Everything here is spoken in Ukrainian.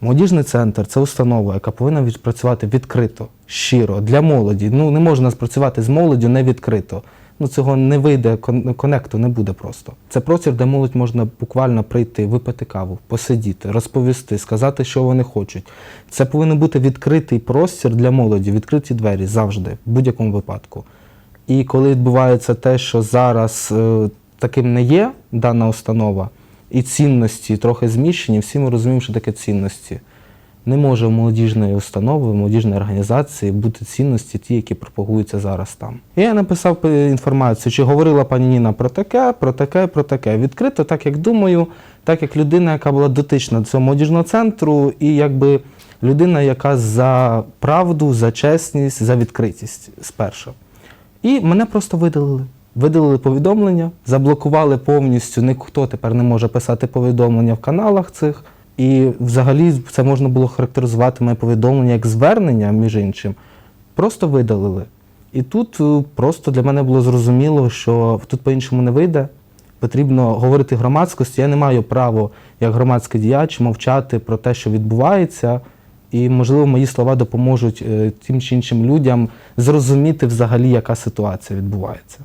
Молодіжний центр це установа, яка повинна відпрацювати відкрито, щиро для молоді. Ну не можна спрацювати з молоддю не відкрито. Ну цього не вийде, кон- конекту не буде просто. Це простір, де молодь можна буквально прийти, випити каву, посидіти, розповісти, сказати, що вони хочуть. Це повинен бути відкритий простір для молоді, відкриті двері завжди, в будь-якому випадку. І коли відбувається те, що зараз е, таким не є дана установа, і цінності трохи зміщені, всі ми розуміємо, що таке цінності. Не може в молодіжної установи, в молодіжної організації бути цінності, ті, які пропагуються зараз там. І я написав інформацію, чи говорила пані Ніна про таке, про таке, про таке. Відкрито, так як думаю, так як людина, яка була дотична до цього молодіжного центру, і якби людина, яка за правду, за чесність, за відкритість спершу. І мене просто видалили. Видалили повідомлення, заблокували повністю. Ніхто тепер не може писати повідомлення в каналах цих. І взагалі це можна було характеризувати моє повідомлення як звернення, між іншим. Просто видалили. І тут е, просто для мене було зрозуміло, що тут по-іншому не вийде. Потрібно говорити громадськості. Я не маю права, як громадський діяч, мовчати про те, що відбувається. І, можливо, мої слова допоможуть е, тим чи іншим людям зрозуміти взагалі, яка ситуація відбувається.